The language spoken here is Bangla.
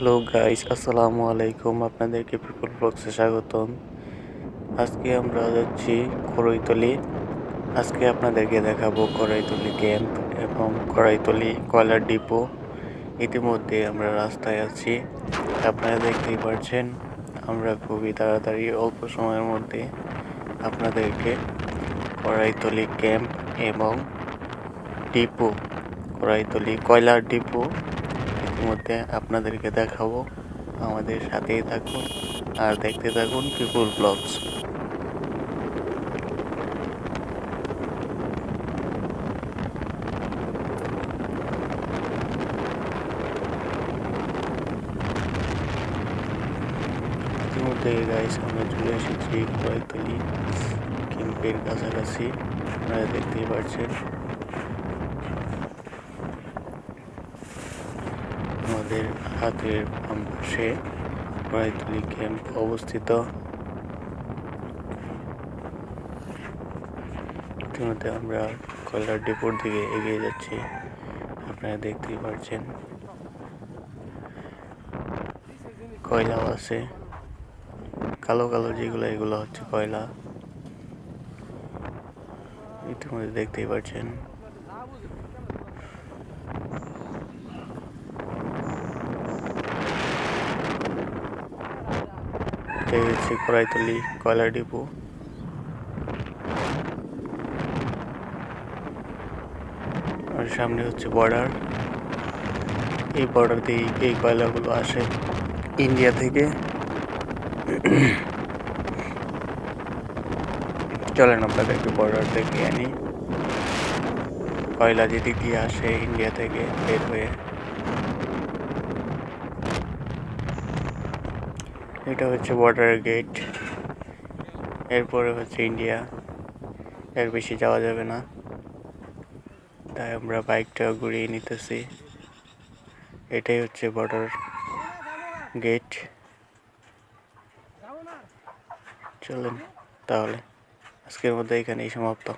হ্যালো গাইস, আসসালামু আলাইকুম, আপনাদেরকে পিপল বক্সে স্বাগতম। আজকে আমরা যাচ্ছি কড়ইতলি। আজকে আপনাদেরকে দেখাবো কড়াইতলি ক্যাম্প এবং কড়াইতলি কয়লার ডিপো। ইতিমধ্যে আমরা রাস্তায় আছি। আপনারা দেখতেই পাচ্ছেন আমরা খুবই তাড়াতাড়ি অল্প সময়ের মধ্যে আপনাদেরকে কড়াইতলি ক্যাম্প এবং ডিপো, কড়াইতলি কয়লার ডিপো মধ্যে আপনাদেরকে দেখাবো। আমাদের সাথেই থাকুন আর দেখতে থাকুন পিপুল ব্লগস। ইতিমধ্যে গাইস আমরা চলে এসেছি কড়াইতলি ক্যাম্পের কাছাকাছি। আপনারা দেখতেই পাচ্ছেন। আমাদের হাতের বাম পাশে কড়াইতলি ক্যাম্প অবস্থিত। ইতিমধ্যে আমরা কয়লার ডিপোর দিকে এগিয়ে যাচ্ছি। আপনারা দেখতেই পাচ্ছেন কয়লাও আছে। কালো কালো যেগুলো, এগুলো হচ্ছে কয়লা। ইতিমধ্যে দেখতেই পাচ্ছেন এই হচ্ছে কড়াইতলি কয়লা ডিপো। আর সামনে হচ্ছে বর্ডার। এই বর্ডার দিয়ে এই কয়লাগুলো আসে ইন্ডিয়া থেকে। চলেন আপনাদেরকে বর্ডার থেকে আনি। কয়লা যেদিক দিয়ে আসে ইন্ডিয়া থেকে বের হয়ে। এটা হচ্ছে বর্ডার গেট এরপরে হচ্ছে ইন্ডিয়া এর বেশি যাওয়া যাবে না। তাই আমরা বাইকটা ঘুরিয়ে নিতেছি। এটাই হচ্ছে বর্ডার গেট চলেন তাহলে। আজকের মধ্যে এখানেই সমাপ্ত।